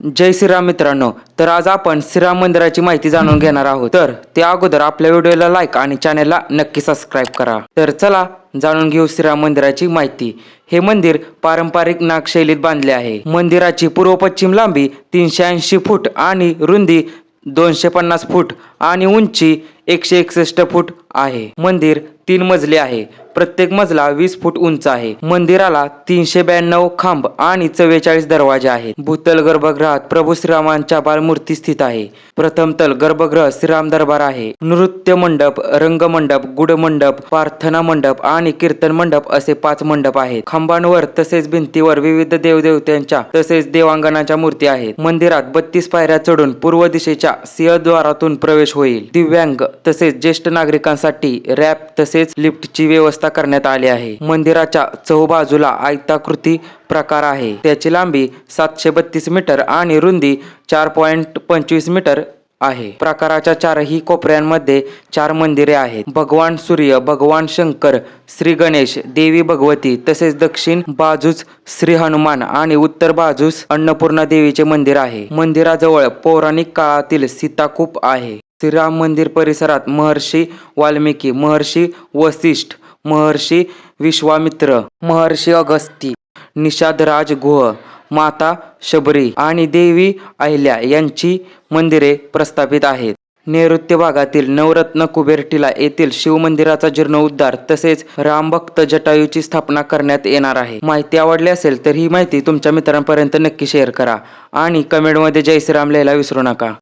जय श्रीराम मित्रांनो तर आज आपण श्रीराम मंदिराची माहिती जाणून घेणार आहोत. तर त्या अगोदर आपल्या व्हिडिओला लाईक आणि चॅनेलला नक्की सबस्क्राईब करा. तर चला जाणून घेऊ श्रीराम मंदिराची माहिती. हे मंदिर पारंपरिक नागशैलीत बांधले आहे. मंदिराची पूर्व पश्चिम लांबी तीनशे ऐंशी फूट आणि रुंदी दोनशे पन्नास फूट आणि उंची एकशे एकसष्ट फूट आहे. मंदिर तीन मजले आहे. प्रत्येक मजला वीस फूट उंच आहे. मंदिराला तीनशे ब्याण्णव खांब आणि चव्वेचाळीस दरवाजे आहेत. भूतल गर्भगृहात प्रभू श्रीरामांच्या बालमूर्ती स्थित आहे. प्रथम तल गर्भगृह श्रीराम दरबार आहे. नृत्य मंडप रंगमंडप गुडमंडप प्रार्थना मंडप आणि कीर्तन मंडप असे पाच मंडप आहेत. खांबांवर तसेच भिंतीवर विविध देवदेवतांच्या तसेच देवांगणाच्या मूर्ती आहेत. मंदिरात बत्तीस पायऱ्या चढून पूर्व दिशेच्या सिंहद्वारातून प्रवेश होईल. दिव्यांग तसेच ज्येष्ठ नागरिकांसाठी रॅप तसेच लिफ्टची व्यवस्था करण्यात आली आहे. मंदिराच्या चौबाजूला आयताकृती प्रकार आहे. त्याची लांबी सातशे बत्तीस मीटर आणि रुंदी चार पॉईंट पंचवीस मीटर आहे. प्रकाराच्या चारही कोपऱ्यांमध्ये चार मंदिरे आहेत. भगवान सूर्य भगवान शंकर श्री गणेश देवी भगवती तसेच दक्षिण बाजूस श्री हनुमान आणि उत्तर बाजूस अन्नपूर्णा देवीचे मंदिर आहे. मंदिराजवळ पौराणिक काळातील सीताकूप आहे. श्रीराम मंदिर परिसरात महर्षी वाल्मिकी महर्षी वसिष्ठ महर्षी विश्वामित्र महर्षी अगस्ती निषादराज गुह माता शबरी आणि देवी अहिल्या यांची मंदिरे प्रस्थापित आहेत. नैऋत्य भागातील नवरत्न कुबेरटीला येथील शिवमंदिराचा जीर्णोद्धार तसेच रामभक्त जटायूची स्थापना करण्यात येणार आहे. माहिती आवडली असेल तर ही माहिती तुमच्या मित्रांपर्यंत नक्की शेअर करा आणि कमेंटमध्ये जय श्रीराम लिहायला विसरू नका.